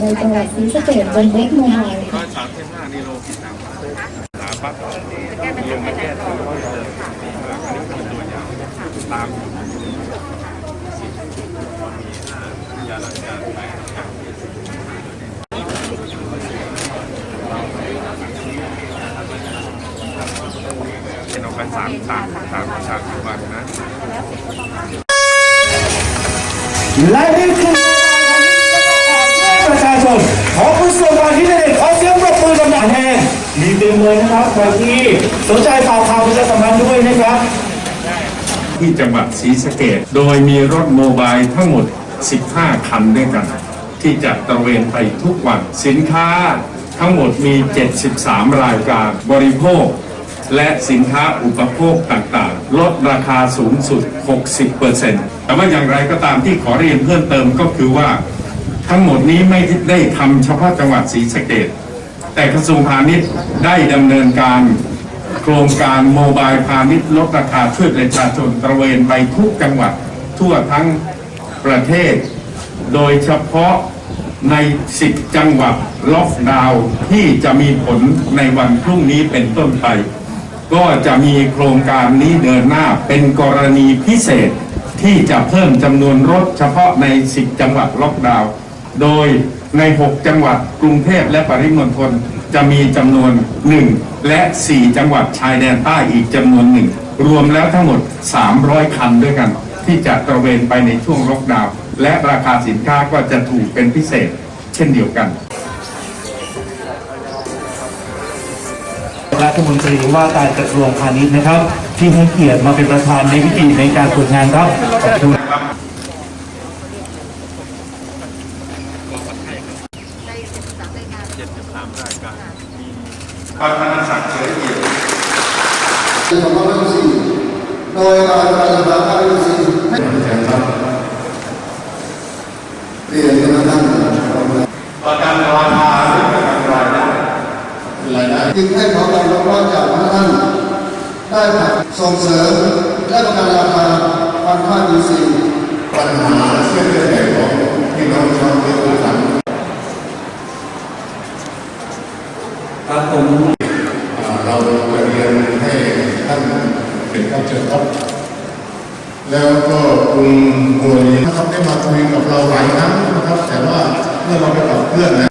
ในจังหวัดศรีสะเกษบนเล็กโมบาร้อยสามสิบห้านี่โลกี่ตังค์หาปั๊บลงมาแก้ตัวอันนี้คือตัวยาวตามยาหลังยาไปเป็นออกไปสามสามสามสามวันนะและนี่คือ ประชาชนขอคุณส่งมาที่เด็กขอเสียงปรบมือดังๆแห้งมีเต็มเลยนะครับใครที่สนใจฝากข่าวประชาสัมพันธ์ด้วยนะครับที่จังหวัดศรีสะเกดโดยมีรถโมบายทั้งหมด 15 คันด้วยกัน ที่จะตระเวนไปทุกวัน สินค้าทั้งหมดมี 73 รายการบริโภค และสินค้าอุปโภคต่างๆ ลดราคาสูงสุด 60%แต่ว่าอย่างไรก็ตามที่ขอเรียนเพิ่มเติมก็คือว่า ทั้งหมดนี้ไม่ได้ทำเฉพาะจังหวัดศรีสะเกดแต่กระทรวงพาณิชย์ได้ดำเนินการโครงการโมบายพาณิชย์ลดราคาช่วยประชาชนตระเวนไปทุกจังหวัดทั่วทั้งประเทศ โดยเฉพาะใน 10 จังหวัดล็อกดาวน์ที่จะมีผลในวันพรุ่งนี้เป็นต้นไป ก็จะมีโครงการนี้เดินหน้าเป็นกรณีพิเศษที่จะเพิ่มจำนวนรถเฉพาะใน 10 จังหวัดล็อกดาวน์ โดยใน 6 จังหวัดกรุงเทพและปริมณฑลจะมีจำนวน 1 และ 4 จังหวัดชายแดนใต้อีกจำนวนหนึ่ง รวมแล้วทั้งหมด 300 คันด้วยกัน ที่จะตระเวนไปในช่วงล็อกดาวน์และราคาสินค้าก็จะถูกเป็นพิเศษ เช่นเดียวกันรัฐมนตรีว่าการกระทรวงพาณิชย์นะครับ ที่ให้เกียรติมาเป็นประธานในพิธีในการตรวจงานครับขอบคุณ พัฒนศักดิ์เฉลิมเกียรติโดยการประชาสัมพันธ์การสื่อให้เรียนกันท่านประกันราคาประกันรายได้รายได้จึงให้ขอความรับรองจากท่านได้ส่งเสริมและประกันราคาพันธุ์ข้าดีซีปัญหาเชื่อมโยงของพี่น้องชาวเมืองอุทัย ครับผมเราจะเรียนให้ท่านเป็นข้าเชิญครับแล้วก็คุณหวยนะครับได้มาคุยกับเราหลายครั้งนะครับ แต่ว่าเมื่อเราไปกับเพื่อนนะ